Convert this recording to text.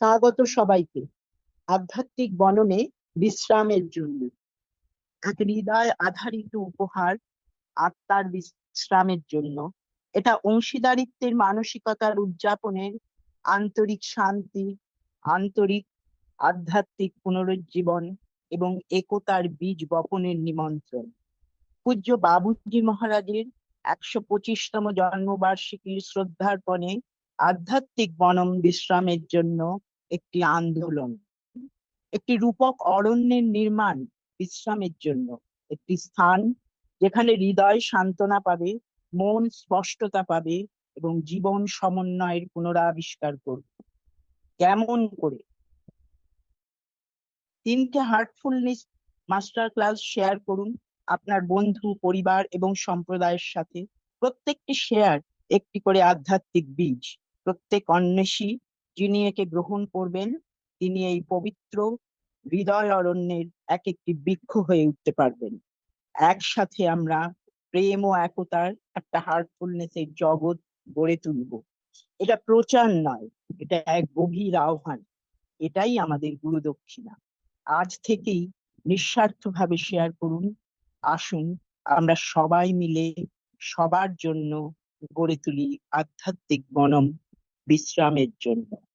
স্বাগত সবাইকে আধ্যাত্মিক বননে বিশ্রামের জন্য। এক হৃদয় আধারিত উপহার আত্মার বিশ্রামের জন্য। এটা অংশীদারিত্বের মানসিকতার উদযাপনের আন্তরিক শান্তি, আন্তরিক আধ্যাত্মিক পুনরুজ্জীবন এবং একতার বীজ বপনের নিমন্ত্রণ। পূজ্য বাবুজি মহারাজের একশো পঁচিশতম জন্মবার্ষিকীর শ্রদ্ধার্পণে আধ্যাত্মিক বনম বিশ্রামের জন্য একটি আন্দোলন, একটি রূপক অরণ্যের নির্মাণ বিশ্রামের জন্য, একটি স্থান যেখানে হৃদয় সান্ত্বনা পাবে, মন স্পষ্টতা পাবে এবং জীবন সমন্বয়ের পুনরাবিষ্কার করবে। কেমন করে? তিনটে হার্টফুলনেস মাস্টার ক্লাস শেয়ার করুন আপনার বন্ধু, পরিবার এবং সম্প্রদায়ের সাথে। প্রত্যেকটি শেয়ার একটি করে আধ্যাত্মিক বীজ, প্রত্যেক অন্বেষী যিনি একে গ্রহণ করবেন, তিনি এই পবিত্র হৃদয় অরণ্যের এক একটি বৃক্ষ হয়ে উঠতে পারবেন। একসাথে আমরা প্রেম ও একতার একটা হার্টফুলনেস এর জগৎ গড়ে তুলব। এটা প্রচার নয়, এটা এক গভীর আহ্বান। এটাই আমাদের গুরু দক্ষিণা। আজ থেকেই নিঃস্বার্থভাবে শেয়ার করুন। আসুন, আমরা সবাই মিলে সবার জন্য গড়ে তুলি আধ্যাত্মিক বনম বিশ্রামের জন্য।